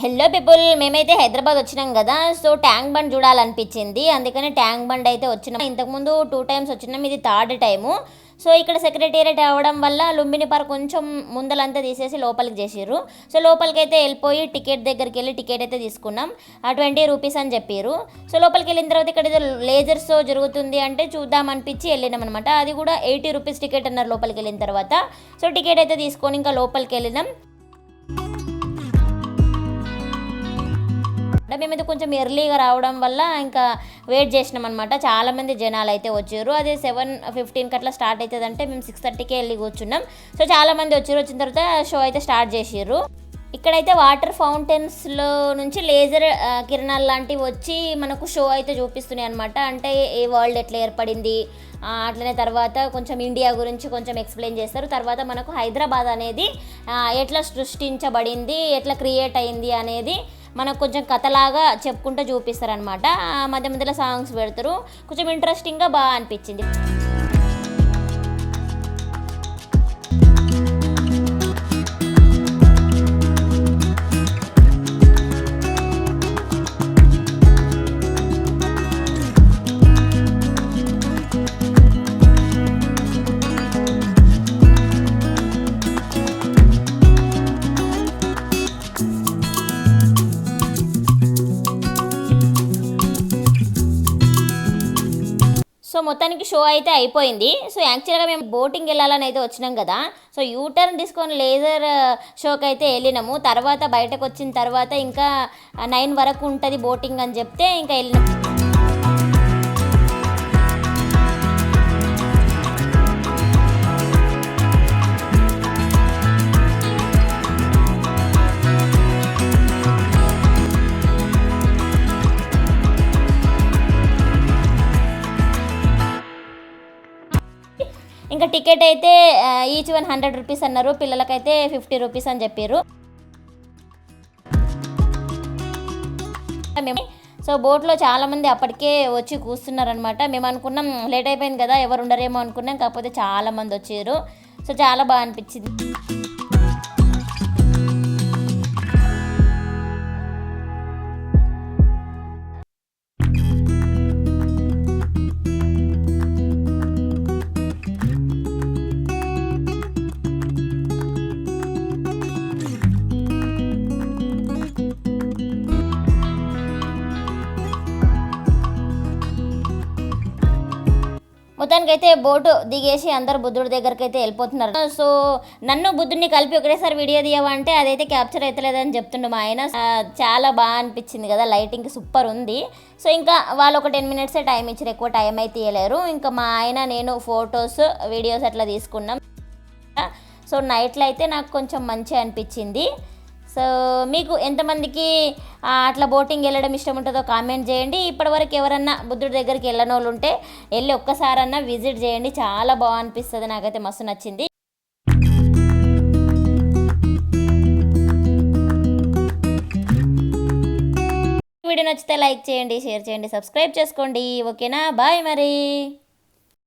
Hello people మేమైతే హైదరాబాద్ వచ్చినాం కదా. సో ట్యాంక్ బండ్ చూడాలనిపించింది. అందుకని ట్యాంక్ బండ్ అయితే వచ్చినాం. ఇంతకుముందు టూ టైమ్స్ వచ్చినాం. ఇది థర్డ్ టైము. సో ఇక్కడ సెక్రటేరియట్ అవ్వడం వల్ల లుంబిని పార్క్ కొంచెం ముందలంతా తీసేసి లోపలికి చేసిర్రు. సో లోపలికి అయితే వెళ్ళిపోయి టికెట్ దగ్గరికి వెళ్ళి టికెట్ అయితే తీసుకున్నాం. ఆ ట్వంటీ రూపీస్ అని చెప్పారు సో లోపలికి వెళ్ళిన తర్వాత ఇక్కడ ఏదో లేజర్ షో జరుగుతుంది అంటే చూద్దాం అనిపించి వెళ్ళినాం అనమాట అది కూడా ఎయిటీ రూపీస్ టికెట్ అన్నారు లోపలికి వెళ్ళిన తర్వాత. సో టికెట్ అయితే తీసుకొని ఇంకా లోపలికి వెళ్ళినాం. అంటే మేమైతే కొంచెం ఎర్లీగా రావడం వల్ల ఇంకా వెయిట్ చేసినాం అనమాట చాలామంది జనాలు అయితే వచ్చారు. అదే సెవెన్ ఫిఫ్టీన్కి అట్లా స్టార్ట్ అవుతుంది అంటే మేము సిక్స్ థర్టీకే వెళ్ళి కూర్చున్నాం. సో చాలామంది వచ్చారు. వచ్చిన తర్వాత షో అయితే స్టార్ట్ చేసిర్రు. ఇక్కడైతే వాటర్ ఫౌంటైన్స్లో నుంచి లేజర్ కిరణాలు లాంటివి వచ్చి మనకు షో అయితే చూపిస్తున్నాయి అనమాట అంటే ఏ వరల్డ్ ఎట్లా ఏర్పడింది? అట్లనే తర్వాత కొంచెం ఇండియా గురించి కొంచెం ఎక్స్ప్లెయిన్ చేస్తారు. తర్వాత మనకు హైదరాబాద్ అనేది ఎట్లా సృష్టించబడింది? ఎట్లా క్రియేట్ అయింది అనేది మనకు కొంచెం కథలాగా చెప్పుకుంటూ చూపిస్తారనమాట మధ్య మధ్యలో సాంగ్స్ పెడతారు. కొంచెం ఇంట్రెస్టింగ్గా బాగా అనిపించింది. సో మొత్తానికి షో అయితే అయిపోయింది. సో యాక్చువల్గా మేము బోటింగ్ వెళ్ళాలని అయితే వచ్చినాం కదా. సో యూటర్న్ తీసుకొని లేజర్ షోకి అయితే వెళ్ళినాము. తర్వాత బయటకు వచ్చిన తర్వాత ఇంకా నైన్ వరకు ఉంటుంది బోటింగ్ అని చెప్తే ఇంకా వెళ్ళినాం. టికెట్ అయితే ఈచ్ వన్ హండ్రెడ్ రూపీస్ అన్నారు. పిల్లలకైతే ఫిఫ్టీ రూపీస్ అని చెప్పారు. మేము సో బోట్లో చాలామంది అప్పటికే వచ్చి కూర్చున్నారనమాట మేము అనుకున్నాం లేట్ అయిపోయింది కదా ఎవరు ఉండరేమో అనుకున్నాం. కాకపోతే చాలామంది వచ్చారు. సో చాలా బాగా అనిపించింది. మొత్తానికైతే బోటు దిగేసి అందరు బుద్ధుడి దగ్గరికి అయితే వెళ్ళిపోతున్నారు. సో నన్ను బుద్ధుడిని కలిపి ఒకటేసారి వీడియో తీయవంటే అదైతే క్యాప్చర్ అవుతలేదని చెప్తుండే మా ఆయన. చాలా బాగా అనిపించింది కదా లైటింగ్ సూపర్ ఉంది. సో ఇంకా వాళ్ళు ఒక టెన్ మినిట్సే టైం ఇచ్చారు ఎక్కువ టైం అయితే తీయలేరు ఇంకా మా ఆయన నేను ఫొటోస్ వీడియోస్ అట్లా తీసుకున్నాం. సో నైట్లో అయితే నాకు కొంచెం మంచిగా అనిపించింది. సో మీకు ఎంతమందికి అట్లా బోటింగ్ వెళ్ళడం ఇష్టం ఉంటుందో కామెంట్ చేయండి. ఇప్పటివరకు ఎవరన్నా బుద్ధుడి దగ్గరికి వెళ్ళనోళ్ళు వాళ్ళు ఉంటే వెళ్ళి ఒక్కసారన్నా విజిట్ చేయండి. చాలా బాగా అనిపిస్తుంది నాకైతే మస్తు నచ్చింది. వీడియో నచ్చితే లైక్ చేయండి షేర్ చేయండి సబ్స్క్రైబ్ చేసుకోండి. ఓకేనా? బాయ్ మరి.